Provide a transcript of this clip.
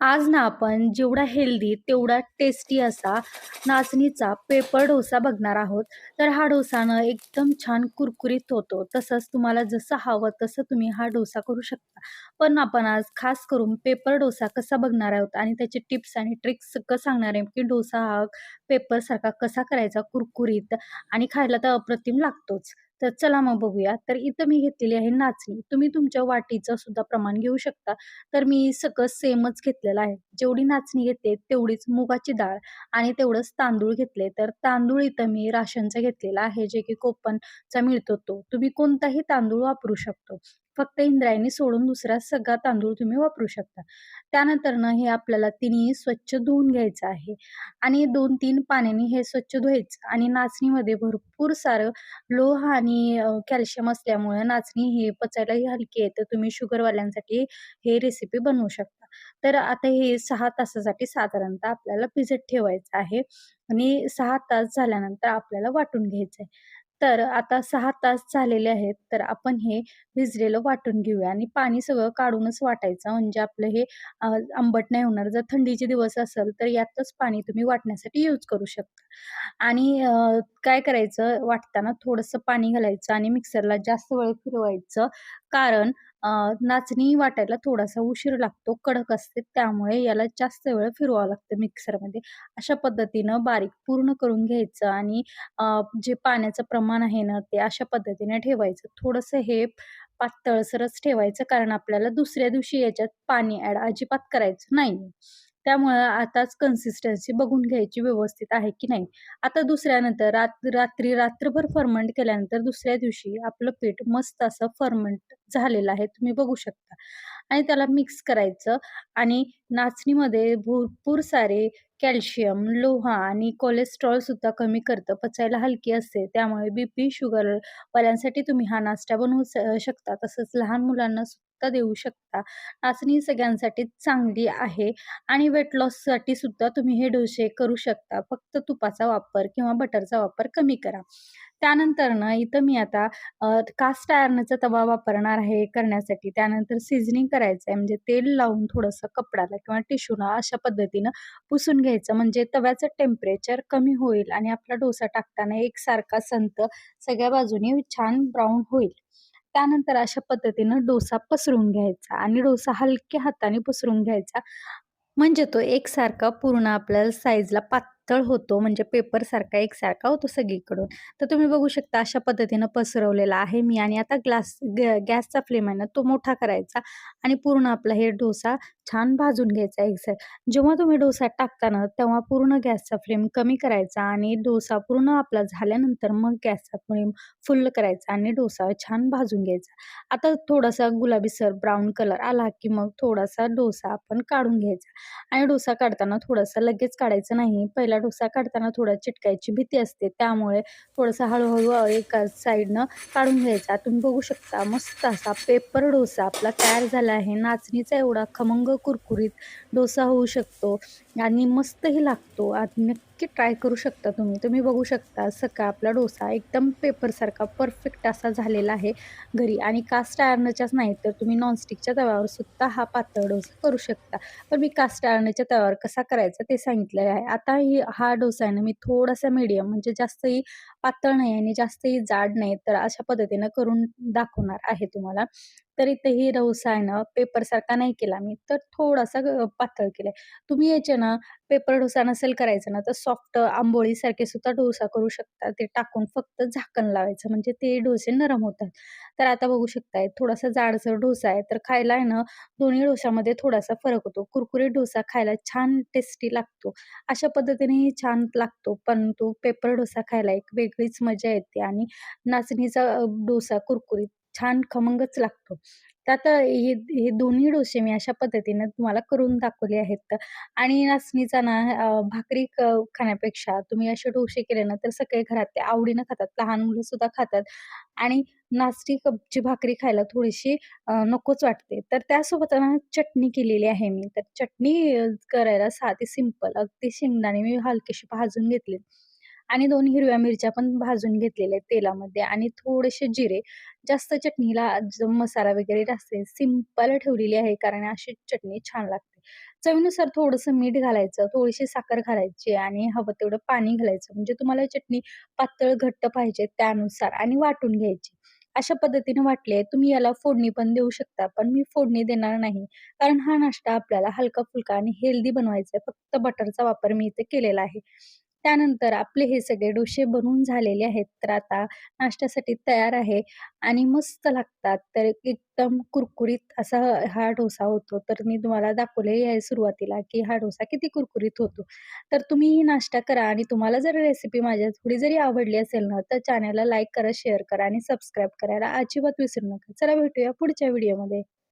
आज ना आपण जेवढा हेल्दी तेवढा टेस्टी असा नाचणीचा पेपर डोसा बघणार आहोत. तर हा डोसानं एकदम छान कुरकुरीत होतो. तसंच तुम्हाला जसं हवं तसं तुम्ही हा डोसा करू शकता. पण आपण आज खास करून पेपर डोसा कसा बघणार आहोत आणि त्याचे टिप्स आणि ट्रिक्स सगळं सांगणार आहे, की डोसा हा पेपरसारखा कसा करायचा कुरकुरीत आणि खायला तर अप्रतिम लागतोच. तर चला मग बघूया. तर इथं मी घेतलेली आहे नाचणी. तुम्ही तुमच्या वाटीचं सुद्धा प्रमाण घेऊ शकता. तर मी सगळं सेमच घेतलेलं आहे. जेवढी नाचणी घेते तेवढीच मुगाची डाळ आणि तेवढंच तांदूळ घेतले. तर तांदूळ इथं मी राशनचा घेतलेला आहे, जे की कोपनचा मिळतो तो. तुम्ही कोणताही तांदूळ वापरू शकतो. फक्त इंद्रायणी सोडून दुसरा सगळा तांदूळ तुम्ही वापरू शकता. त्यानंतर ना हे आपल्याला तिन्ही स्वच्छ धुवून घ्यायचं आहे आणि 2-3 पाण्याने हे स्वच्छ धुवायचं आणि नाचणीमध्ये भरपूर सारं लोह आणि कॅल्शियम असल्यामुळे नाचणी हे पचायलाही हलकी आहे. तर तुम्ही शुगरवाल्यांसाठी हे रेसिपी बनवू शकता. तर आता हे सहा तासासाठी साधारणतः आपल्याला भिजत ठेवायचं आहे आणि सहा तास झाल्यानंतर आपल्याला वाटून घ्यायचं आहे. तर आता सहा तास झालेले आहेत, तर आपण हे भिजलेलं वाटून घेऊया आणि पाणी सगळं काढूनच वाटायचं म्हणजे आपलं हे आंबट नाही होणार. जर थंडीचे दिवस असेल, तर यातच पाणी तुम्ही वाटण्यासाठी यूज करू शकता. आणि काय करायचं वाटताना थोडंसं पाणी घालायचं आणि मिक्सरला जास्त वेळ फिरवायचं. कारण नाचणी वाटायला थोडासा उशीर लागतो, कडक असते त्यामुळे याला जास्त वेळ फिरवावं लागतं मिक्सरमध्ये. अशा पद्धतीनं बारीक पूर्ण करून घ्यायचं आणि जे पाण्याचं प्रमाण आहे ना, ते अशा पद्धतीने ठेवायचं. थोडंसं हे पातळसरच ठेवायचं कारण आपल्याला दुसऱ्या दिवशी याच्यात पाणी ॲड अजिबात करायचं नाही. त्यामुळं आताच कन्सिस्टन्सी बघून घ्यायची व्यवस्थित आहे की नाही. आता दुसऱ्यानंतर रात रात्री रात्रभर फर्मंट केल्यानंतर दुसऱ्या दिवशी आपलं पीठ मस्त असं फर्मंट झालेलं आहे. तुम्ही बघू शकता आणि त्याला मिक्स करायचं आणि नाचणीमध्ये भरपूर सारे कॅल्शियम, लोहा आणि कोलेस्ट्रॉल सुद्धा कमी करतं. पचायला हलकी असते. त्यामुळे बी पी शुगर शुगरवाल्यांसाठी तुम्ही हा नाश्ता बनवू शकता. तसंच लहान मुलांना सुद्धा देऊ शकता. नाचणी सगळ्यांसाठी चांगली आहे आणि वेट लॉससाठी सुद्धा तुम्ही हे डोसे करू शकता. फक्त तुपाचा वापर किंवा बटरचा वापर कमी करा. त्यानंतर ना इथं मी आता अ, कास्ट आयर्नचा तवा वापरणार आहे करण्यासाठी. त्यानंतर सीझनिंग करायचं आहे म्हणजे तेल लावून थोडंसं कपड्याला किंवा टिश्यूला अशा पद्धतीनं पुसून घ्यायचं म्हणजे तव्याचं टेम्परेचर कमी होईल आणि आपला डोसा टाकताना एकसारखा संत सगळ्या बाजूनी छान ब्राऊन होईल. त्यानंतर अशा पद्धतीनं डोसा पसरून घ्यायचा आणि डोसा हलक्या हाताने पसरून घ्यायचा. म्हणजे तो एकसारखा पूर्ण आपल्याला साईजला पात पातळ होतो, म्हणजे पेपरसारखा एकसारखा होतो सगळीकडून. तर तुम्ही बघू शकता अशा पद्धतीनं पसरवलेला आहे मी आणि आता ग्लास गॅसचा फ्लेम आहे ना, तो मोठा करायचा आणि पूर्ण आपला हे डोसा छान भाजून घ्यायचा एकसर जेव्हा तुम्ही डोसा टाकता ना, तेव्हा पूर्ण गॅसचा फ्लेम कमी करायचा आणि डोसा पूर्ण आपला झाल्यानंतर मग गॅसचा फ्लेम फुल्ल करायचा आणि डोसा छान भाजून घ्यायचा. आता थोडासा गुलाबीसर ब्राऊन कलर आला, की मग थोडासा डोसा आपण काढून घ्यायचा. आणि डोसा काढताना थोडासा लगेच काढायचं नाही. पहिला डोसा काढताना थोडा चिटकायची भीती असते. त्यामुळे थोडंसं हळूहळू एका साईडनं काढून घ्यायचा. तुम्ही बघू शकता मस्त असा पेपर डोसा आपला तयार झाला आहे. नाचणीचा एवढा खमंग कुरकुरीत डोसा होऊ शकतो आणि मस्तही लागतो. आणि नक्की ट्राय करू शकता तुम्ही. तुम्ही बघू शकता सकाळ आपला डोसा एकदम पेपरसारखा परफेक्ट असा झालेला आहे घरी आणि कास्ट आयर्नच्याच नाही तर तुम्ही नॉनस्टिकच्या तव्यावर सुद्धा हा पातळ डोसा करू शकता. पण मी कास्ट आयर्नच्या तव्यावर कसा करायचा ते सांगितलेलं आहे. आता ही हा डोसा आहे ना मी थोडासा मीडियम म्हणजे जास्तही पातळ नाही आणि जास्तही जाड नाही, तर अशा पद्धतीनं करून दाखवणार आहे तुम्हाला. तर इथे ही डोसा आहे ना पेपरसारखा नाही केला मी, तर थोडासा पातळ केलाय. तुम्ही याचे ना पेपर डोसा नसेल करायचा ना, तर सॉफ्ट आंबोळीसारखे सुद्धा डोसा करू शकता. ते टाकून फक्त झाकण लावायचं म्हणजे ते डोसे नरम होतात. तर आता बघू शकताय थोडासा जाडसर डोसा आहे, तर खायला आहे ना दोन्ही डोशामध्ये थोडासा फरक होतो. कुरकुरीत डोसा खायला छान टेस्टी लागतो. अशा पद्धतीनेही छान लागतो, परंतु पेपर डोसा खायला एक वेगळीच मजा येते आणि नाचणीचा अ, डोसा कुरकुरीत छान खमंगच लागतो. तर हे हे दोन्ही डोसे मी अशा पद्धतीने तुम्हाला करून दाखवले आहेत. आणि नाचणीचा ना भाकरी खाण्यापेक्षा तुम्ही असे डोसे केले ना, तर सगळे घरात ते आवडीनं खातात. लहान मुलं सुद्धा खातात आणि नाचणी कपची भाकरी खायला थोडीशी नकोच वाटते. तर त्यासोबत ना चटणी केलेली आहे मी. तर चटणी करायला साधी सिंपल अगदी शेंगदाणे मी हलकेशी भाजून घेतले आणि दोन हिरव्या मिरच्या पण भाजून घेतलेल्या आहेत तेलामध्ये आणि थोडेसे जिरे. जास्त चटणीला मसाला वगैरे जास्त सिंपल ठेवलेली आहे कारण अशी चटणी छान लागते. चवीनुसार थोडंसं मीठ घालायचं, थोडीशी साखर घालायची आणि हवं तेवढं पाणी घालायचं. म्हणजे तुम्हाला चटणी पातळ, घट्ट पाहिजे त्यानुसार आणि वाटून घ्यायची. अशा पद्धतीने वाटले तुम्ही याला फोडणी पण देऊ शकता, पण मी फोडणी देणार नाही. कारण हा नाश्ता आपल्याला हलका-फुलका आणि हेल्दी बनवायचा आहे. फक्त बटरचा वापर मी इथे केलेला आहे. त्यानंतर आपले हे सगळे डोसे बनवून झालेले आहेत. तर आता नाश्त्यासाठी तयार आहे आणि मस्त लागतात. तर एकदम कुरकुरीत असा हा डोसा होतो. तर मी तुम्हाला दाखवले आहे सुरुवातीला, की हा डोसा किती कुरकुरीत होतो. तर तुम्ही नाश्ता करा आणि तुम्हाला जर रेसिपी माझ्या थोडी जरी आवडली असेल ना, तर चॅनलला लाईक करा, शेअर करा आणि सबस्क्राईब करायला अजिबात विसरू नका. चला भेटूया पुढच्या व्हिडिओमध्ये.